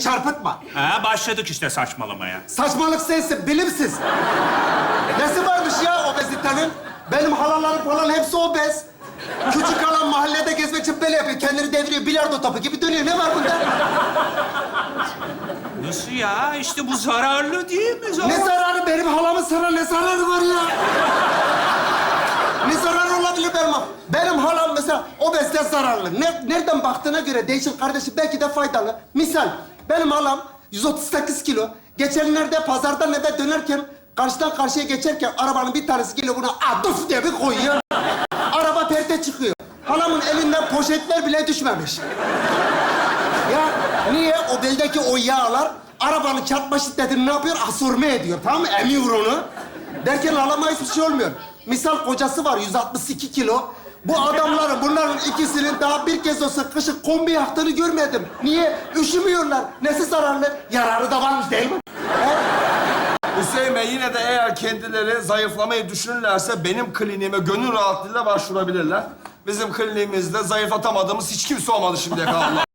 beni çarpıtma. Ha, başladık işte saçmalamaya. Saçmalık sensin, bilimsiz. Nesi varmış ya obezitenin? Benim halalarım falan hepsi obez. Küçük halam mahallede gezmek için böyle yapıyor. Kendini deviriyor, bilardo topu gibi dönüyor. Ne var bunda? Nasıl ya? İşte bu zararlı değil mi? Zar- Ne zararı? Benim halamın sana ne zararı var ya? Ne zararı olabilir benim halam? Benim halam mesela obezite zararlı. Ne, nereden baktığına göre değişir kardeşim. Belki de faydalı. Misal, benim halam 138 kilo. Geçenlerde pazardan eve dönerken karşıdan karşıya geçerken arabanın bir tanesi geliyor buna aduf diye bir koyuyor. Araba perte çıkıyor. Halamın elinden poşetler bile düşmemiş. Ya niye? O beldeki o yağlar arabanın çarpma şiddetini ne yapıyor? Asorme ediyor. Tamam mı? Emiyor onu. Derken halama hiçbir şey olmuyor. Misal kocası var 162 kilo. Bu adamların bunların ikisinin daha bir kez olsa kışın kombi yaktığını görmedim. Niye? Üşümüyorlar. Nesi zararlı? Yararı da varmış değil mi? Hüseyin Bey yine de eğer kendileri zayıflamayı düşünürlerse benim kliniğime gönül rahatlığıyla başvurabilirler. Bizim kliniğimizde zayıflatamadığımız hiç kimse olmadı şimdiye kadar.